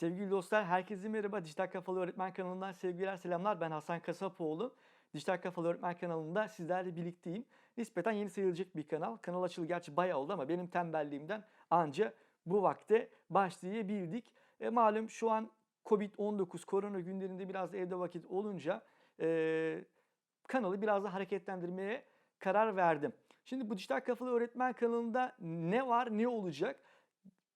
Sevgili dostlar, herkese merhaba. Dijital Kafalı Öğretmen kanalından sevgiler, selamlar. Ben Hasan Kasapoğlu. Dijital Kafalı Öğretmen kanalında sizlerle birlikteyim. Nispeten yeni sayılacak bir kanal. Kanal açılı gerçi bayağı oldu ama benim tembelliğimden anca bu vakte başlayabildik. E, malum şu an Covid-19 korona günlerinde biraz evde vakit olunca e, kanalı biraz da hareketlendirmeye karar verdim. Şimdi bu Dijital Kafalı Öğretmen kanalında ne var, ne olacak?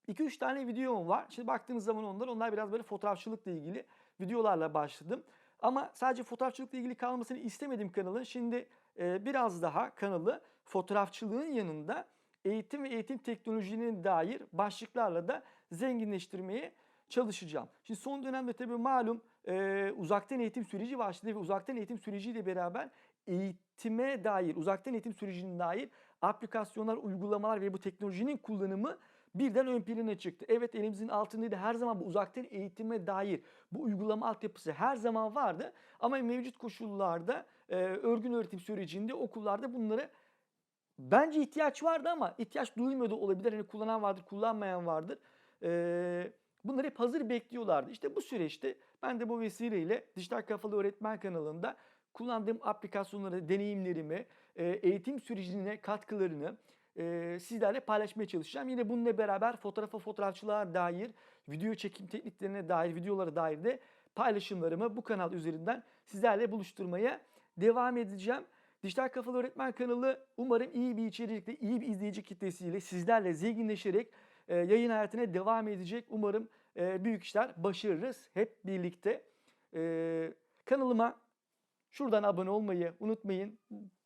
2-3 tane videom var. Şimdi baktığınız zaman onlar, onlar biraz böyle fotoğrafçılıkla ilgili videolarla başladım. Ama sadece fotoğrafçılıkla ilgili kalmasını istemedim kanalın. Şimdi e, biraz daha kanalı fotoğrafçılığın yanında eğitim ve eğitim teknolojinin dair başlıklarla da zenginleştirmeye çalışacağım. Şimdi son dönemde tabii malum e, uzaktan eğitim süreci başladı ve uzaktan eğitim süreciyle beraber eğitime dair, uzaktan eğitim sürecine dair aplikasyonlar, uygulamalar ve bu teknolojinin kullanımı birden ön plana çıktı. Evet elimizin altındaydı her zaman bu uzaktan eğitime dair bu uygulama altyapısı her zaman vardı. Ama mevcut koşullarda e, örgün öğretim sürecinde okullarda bunları bence ihtiyaç vardı ama ihtiyaç duymuyordu olabilir. Hani kullanan vardır, kullanmayan vardır. Ee, bunları hep hazır bekliyorlardı. İşte bu süreçte ben de bu vesileyle Dijital Kafalı Öğretmen kanalında kullandığım aplikasyonları, deneyimlerimi, e, eğitim sürecine katkılarını e, sizlerle paylaşmaya çalışacağım. Yine bununla beraber fotoğrafa fotoğrafçılığa dair, video çekim tekniklerine dair, videolara dair de paylaşımlarımı bu kanal üzerinden sizlerle buluşturmaya devam edeceğim. Dijital Kafalı Öğretmen kanalı umarım iyi bir içerikle, iyi bir izleyici kitlesiyle sizlerle zenginleşerek e, yayın hayatına devam edecek. Umarım e, büyük işler başarırız hep birlikte. E, kanalıma şuradan abone olmayı unutmayın.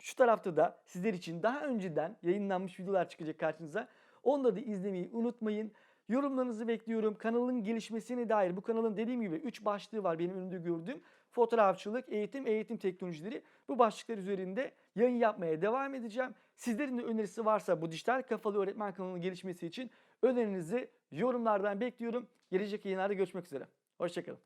Şu tarafta da sizler için daha önceden yayınlanmış videolar çıkacak karşınıza. Onları da izlemeyi unutmayın. Yorumlarınızı bekliyorum. Kanalın gelişmesine dair bu kanalın dediğim gibi 3 başlığı var benim önümde gördüğüm. Fotoğrafçılık, eğitim, eğitim teknolojileri. Bu başlıklar üzerinde yayın yapmaya devam edeceğim. Sizlerin de önerisi varsa bu dijital kafalı öğretmen kanalının gelişmesi için önerinizi yorumlardan bekliyorum. Gelecek yayınlarda görüşmek üzere. Hoşçakalın.